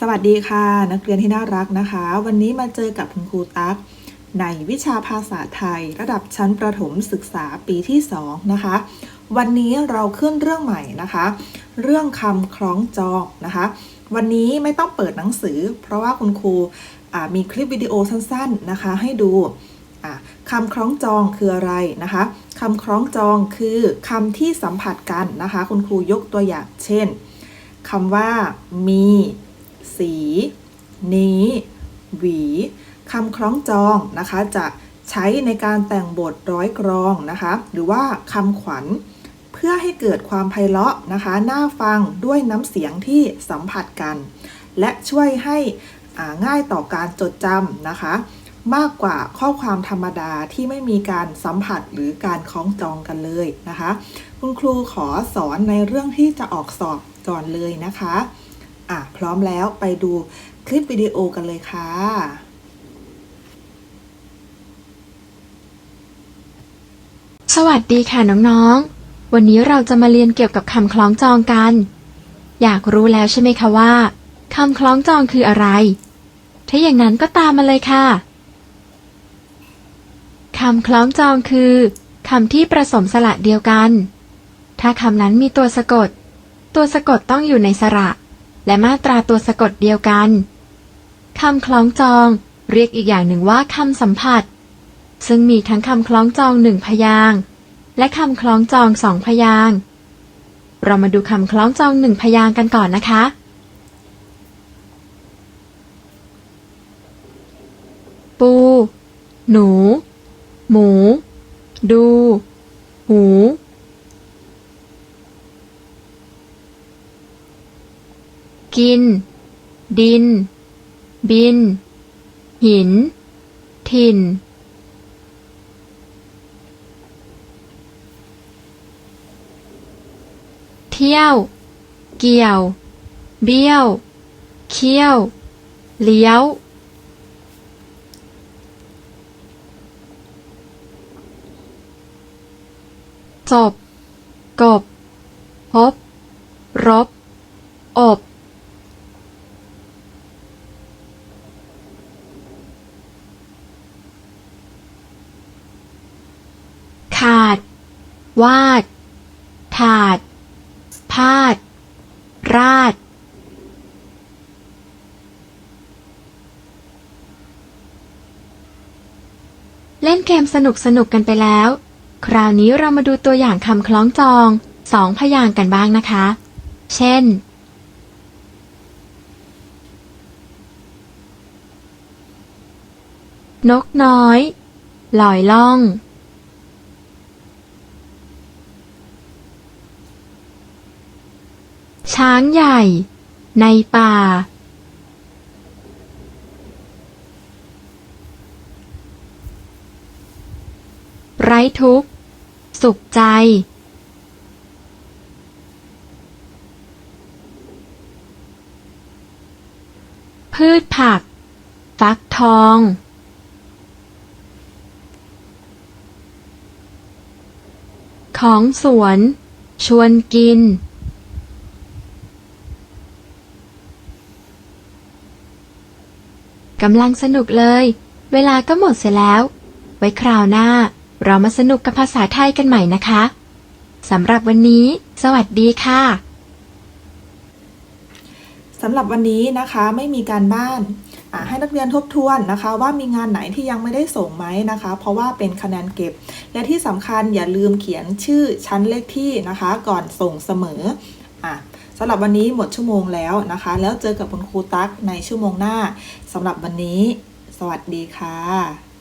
สวัสดีค่ะ นักเรียนที่น่ารักนะคะ วันนี้มาเจอกับคุณครูตั๊กในวิชาภาษาไทย ระดับชั้นประถมศึกษาปีที่ 2 นะคะ วันนี้เราขึ้นเรื่องใหม่นะคะ เรื่องคำคล้องจองนะคะ วันนี้ไม่ต้องเปิดหนังสือ เพราะว่าคุณครูมีคลิปวิดีโอสั้นๆนะคะ ให้ดูคำคล้องจองคืออะไรนะคะคำคล้องจองคือคำที่สัมผัสกันนะคะ คุณครูยกตัวอย่างเช่นคำว่ามี สี นี้ หวีคำคล้องจองนะคะจะใช้ในการแต่งบทร้อยกรองนะคะ หรือว่าคำขวัญ เพื่อให้เกิดความไพเราะนะคะ น่าฟังด้วยน้ำเสียงที่สัมผัสกัน และช่วยให้ง่ายต่อการจดจำนะคะ มากกว่าข้อความธรรมดาที่ไม่มีการสัมผัสหรือการคล้องจองกันเลยนะคะ คุณครูขอสอนในเรื่องที่จะออกสอบก่อนเลยนะคะ อะพร้อมแล้วไปดูคลิปวิดีโอกันเลยค่ะ สวัสดีค่ะน้องๆ วันนี้เราจะมาเรียนเกี่ยวกับคำคล้องจองกัน อยากรู้แล้วใช่ไหมคะว่าคำคล้องจองคืออะไร ถ้าอย่างนั้นก็ตามมาเลยค่ะคำคล้องจองคือคำที่ประสมสระเดียวกัน ถ้าคำนั้นมีตัวสะกด ตัวสะกดต้องอยู่ในสระ และมาตราตัวสะกดเดียวกันคำคล้องจอง เรียกอีกอย่างหนึ่งว่าคำสัมผัส ซึ่งมีทั้งคำคล้องจองหนึ่งพยางและคำคล้องจองสองพยางเรามาดูคำคล้องจองหนึ่งพยางกันก่อนนะคะปู หนู หมู ดู หู กิน ดิน บิน หิน ถิ่น เที่ยว เกี่ยว เบี้ยว เคี้ยว เลี้ยว จบ กบ พบ รบ อบ ขาด วาด ถาด พาด ราด เล่นเกมสนุกสนุกกันไปแล้ว คราวนี้เรามาดูตัวอย่างคำคล้องจองสองพยางกันบ้างนะคะ เช่น นกน้อย ลอยล่อง ช้างใหญ่ ในป่า ไร้ทุกข์ สุขใจ พืชผัก ฟักทอง ของสวน ชวนกินำลังสนุกเลย เวลาก็หมดเสียแล้ว ไว้คราวหน้า เรามาสนุกกับภาษาไทยกันใหม่นะคะสำหรับวันนี้ สวัสดีค่ะสำหรับวันนี้นะคะไม่มีการบ้านให้นักเรียนทบทวนนะคะ ว่ามีงานไหนที่ยังไม่ได้ส่งไหมนะคะ เพราะว่าเป็นคะแนนเก็บ และที่สำคัญอย่าลืมเขียนชื่อชั้นเลขที่นะคะ ก่อนส่งเสมออะ สำหรับวันนี้หมดชั่วโมงแล้วนะคะ แล้วเจอกับคุณครูตั๊กในชั่วโมงหน้าสำหรับวันนี้ สวัสดีค่ะ